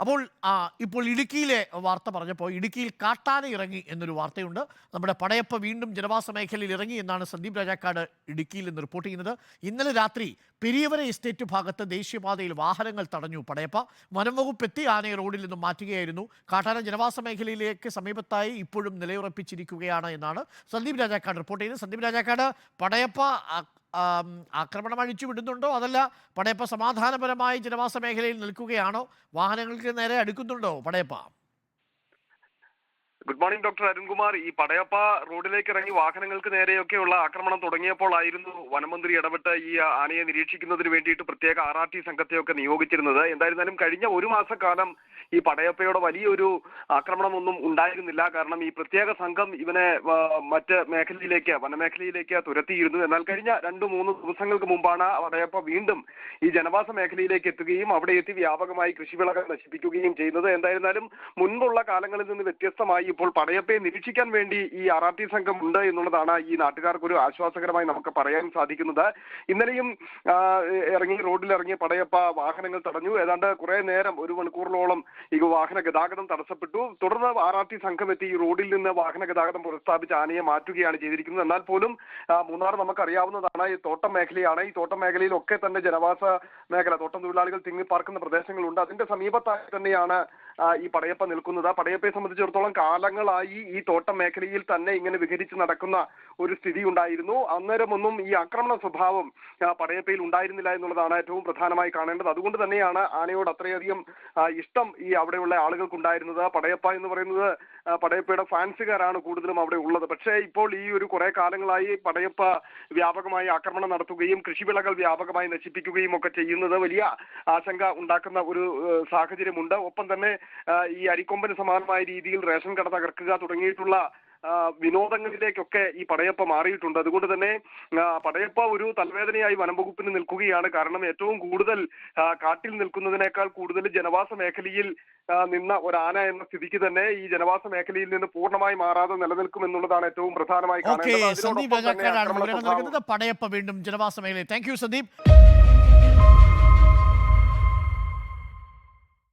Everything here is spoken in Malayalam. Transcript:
അപ്പോൾ ഇപ്പോൾ ഇടുക്കിയിലെ വാർത്ത പറഞ്ഞപ്പോൾ ഇടുക്കിയിൽ കാട്ടാന ഇറങ്ങി എന്നൊരു വാർത്തയുണ്ട്. നമ്മുടെ പടയപ്പ വീണ്ടും ജനവാസ മേഖലയിൽ ഇറങ്ങി എന്നാണ് സന്ദീപ് രാജാക്കാട് ഇടുക്കിയിൽ നിന്ന് റിപ്പോർട്ട് ചെയ്യുന്നത്. ഇന്നലെ രാത്രി പെരിയവര എസ്റ്റേറ്റ് ഭാഗത്ത് ദേശീയപാതയിൽ വാഹനങ്ങൾ തടഞ്ഞു പടയപ്പ. വനം വകുപ്പ് എത്തി ആനയെ റോഡിൽ നിന്നും മാറ്റുകയായിരുന്നു. കാട്ടാന ജനവാസ മേഖലയിലേക്ക് സമീപത്തായി ഇപ്പോഴും നിലയുറപ്പിച്ചിരിക്കുകയാണ് എന്നാണ് സന്ദീപ് രാജാക്കാട് റിപ്പോർട്ട് ചെയ്യുന്നത്. സന്ദീപ് രാജാക്കാട് പടയപ്പ ആക്രമണം അഴിച്ചു വിടുന്നുണ്ടോ? അതല്ല പടയപ്പ സമാധാനപരമായി ജനവാസ മേഖലയിൽ നിൽക്കുകയാണോ? വാഹനങ്ങൾക്ക് നേരെ അടുക്കുന്നുണ്ടോ Padayappa? Good morning doctor Arunkumar. ഈ പടയപ്പ റോഡിലേക്ക് ഇറങ്ങി വാഹനങ്ങൾക്ക് നേരെയൊക്കെയുള്ള ആക്രമണം തുടങ്ങിയപ്പോൾ ആയിരുന്നു വനമന്ത്രി ഇടപെട്ട് ഈ ആനയെ നിരീക്ഷിക്കുന്നതിന് വേണ്ടിയിട്ട് പ്രത്യേക ആർ ആർ ടി സംഘത്തെയൊക്കെ നിയോഗിച്ചിരുന്നത്. എന്തായിരുന്നാലും കഴിഞ്ഞ ഒരു മാസക്കാലം ഈ പടയപ്പയുടെ വലിയൊരു ആക്രമണമൊന്നും ഉണ്ടായിരുന്നില്ല. കാരണം ഈ പ്രത്യേക സംഘം ഇവനെ മറ്റ് മേഖലയിലേക്ക് വനമേഖലയിലേക്ക് തുരത്തിയിരുന്നു. എന്നാൽ കഴിഞ്ഞ രണ്ടു മൂന്ന് ദിവസങ്ങൾക്ക് മുമ്പാണ് പടയപ്പ വീണ്ടും ഈ ജനവാസ മേഖലയിലേക്ക് എത്തുകയും അവിടെ എത്തി വ്യാപകമായി കൃഷിവിളകൾ നശിപ്പിക്കുകയും ചെയ്യുന്നത്. എന്തായിരുന്നാലും മുൻപുള്ള കാലങ്ങളിൽ നിന്ന് വ്യത്യസ്തമായി ഇപ്പോൾ പടയപ്പയെ നിരീക്ഷിക്കാൻ വേണ്ടി ഈ ആർ ആർ ടി സംഘം ഉണ്ട് എന്നുള്ളതാണ് ഈ നാട്ടുകാർക്ക് ഒരു ആശ്വാസകരമായി നമുക്ക് പറയാൻ സാധിക്കുന്നത്. ഇന്നലെയും ഇറങ്ങി റോഡിൽ ഇറങ്ങിയ പടയപ്പ വാഹനങ്ങൾ തടഞ്ഞു. ഏതാണ്ട് കുറെ നേരം ഒരു മണിക്കൂറിലോളം ഈ വാഹന ഗതാഗതം തടസ്സപ്പെട്ടു. തുടർന്ന് ആർ ആർ ടി സംഘം എത്തി റോഡിൽ നിന്ന് വാഹന ഗതാഗതം പുനഃസ്ഥാപിച്ച് ആനയെ മാറ്റുകയാണ് ചെയ്തിരിക്കുന്നത്. എന്നാൽ പോലും മൂന്നാർ നമുക്കറിയാവുന്നതാണ് ഈ തോട്ടം മേഖലയാണ്. ഈ തോട്ടം മേഖലയിലൊക്കെ തന്നെ ജനവാസ മേഖല തോട്ടം തൊഴിലാളികൾ തിങ്ങി പാർക്കുന്ന പ്രദേശങ്ങളുണ്ട്. അതിന്റെ സമീപത്തായി തന്നെയാണ് ഈ പടയപ്പ നിൽക്കുന്നത്. പടയപ്പയെ സംബന്ധിച്ചിടത്തോളം കാലങ്ങളായി ഈ തോട്ടം മേഖലയിൽ തന്നെ ഇങ്ങനെ വിഘടിച്ച് നടക്കുന്ന ഒരു സ്ഥിതി ഉണ്ടായിരുന്നു. അന്നേരമൊന്നും ഈ ആക്രമണ സ്വഭാവം പടയപ്പയിൽ ഉണ്ടായിരുന്നില്ല എന്നുള്ളതാണ് ഏറ്റവും പ്രധാനമായി കാണേണ്ടത്. അതുകൊണ്ട് തന്നെയാണ് ആനയോട് അത്രയധികം ഇഷ്ടം ഈ അവിടെയുള്ള ആളുകൾക്ക് ഉണ്ടായിരുന്നത് പടയപ്പ എന്ന് പറയുന്നത് പടയപ്പയുടെ ഫാൻസുകാരാണ് കൂടുതലും അവിടെ ഉള്ളത്. പക്ഷേ ഇപ്പോൾ ഈ ഒരു കുറെ കാലങ്ങളായി പടയപ്പ വ്യാപകമായി ആക്രമണം നടത്തുകയും കൃഷിവിളകൾ വ്യാപകമായി നശിപ്പിക്കുകയും ഒക്കെ ചെയ്യുന്നത് വലിയ ആശങ്ക ഉണ്ടാക്കുന്ന ഒരു സാഹചര്യമുണ്ട്. ഒപ്പം തന്നെ ഈ അരിക്കൊമ്പന് സമാനമായ രീതിയിൽ റേഷൻ കട തകർക്കുക തുടങ്ങിയിട്ടുള്ള വിനോദങ്ങളിലേക്കൊക്കെ ഈ പടയപ്പ മാറിയിട്ടുണ്ട്. അതുകൊണ്ട് തന്നെ പടയപ്പ ഒരു തലവേദനയായി വനംവകുപ്പിന് നിൽക്കുകയാണ്. കാരണം ഏറ്റവും കൂടുതൽ കാട്ടിൽ നിൽക്കുന്നതിനേക്കാൾ കൂടുതൽ ജനവാസ മേഖലയിൽ നിന്ന ഒരാന എന്ന സ്ഥിതിക്ക് തന്നെ ഈ ജനവാസ മേഖലയിൽ നിന്ന് പൂർണമായി മാറാതെ നിലനിൽക്കും എന്നുള്ളതാണ് ഏറ്റവും പ്രധാനമായി കാണുന്നത് കാണേണ്ടത്. പടയപ്പ വീണ്ടും ജനവാസ മേഖലയിൽ. Thank you Sandeep.